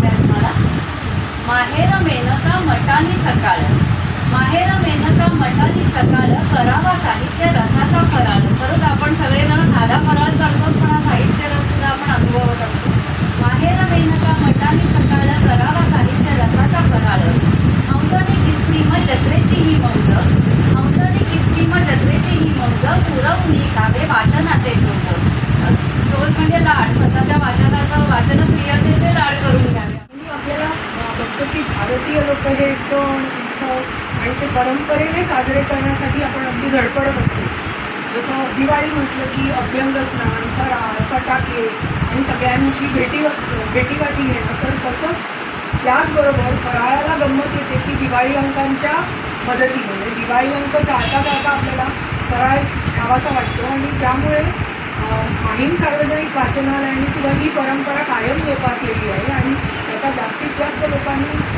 सांगते तुम्हाला माहेर मेनका मटानी सकाळ. माहेर मेनका मटानी सकाळ करावा साहित्य रसाचा फराळ. खरंच आपण सगळेजण साधा फराळ करतोच पण हा साहित्य रस सुद्धा आपण अनुभवत असतो. माहेर मेनका मटानी सकाळ करावा साहित्य रसाचा फराळ. हंसाने किस्ती म जत्रेची ही मौज. हंसाने किस्ती म जत्रेची ही मौज. पुरवणी कावे वाचनाचे झोज झोज म्हणजे लाड. स्वतःच्या वाचनाचं वाचन अ, की भारतीय लोक हे सण उत्सव आणि ते परंपरेने साजरे करण्यासाठी आपण अगदी धडपडत असतो जसं दिवाळी म्हटलं की अभ्यंग स्नान फराळ फटाके आणि सगळ्यांशी भेटी भेटीगाठी घेणं. तर तसंच त्याचबरोबर फराळाला गंमत येते की दिवाळी अंकांच्या मदतीने. म्हणजे दिवाळी अंक चालता चालता आपल्याला फराळ खावासा वाटतो आणि त्यामुळे माहीम सार्वजनिक वाचनालयाने सुद्धा ही परंपरा कायम जोपासलेली आहे आणि त्याचा जास्तीत जास्त लोकांनी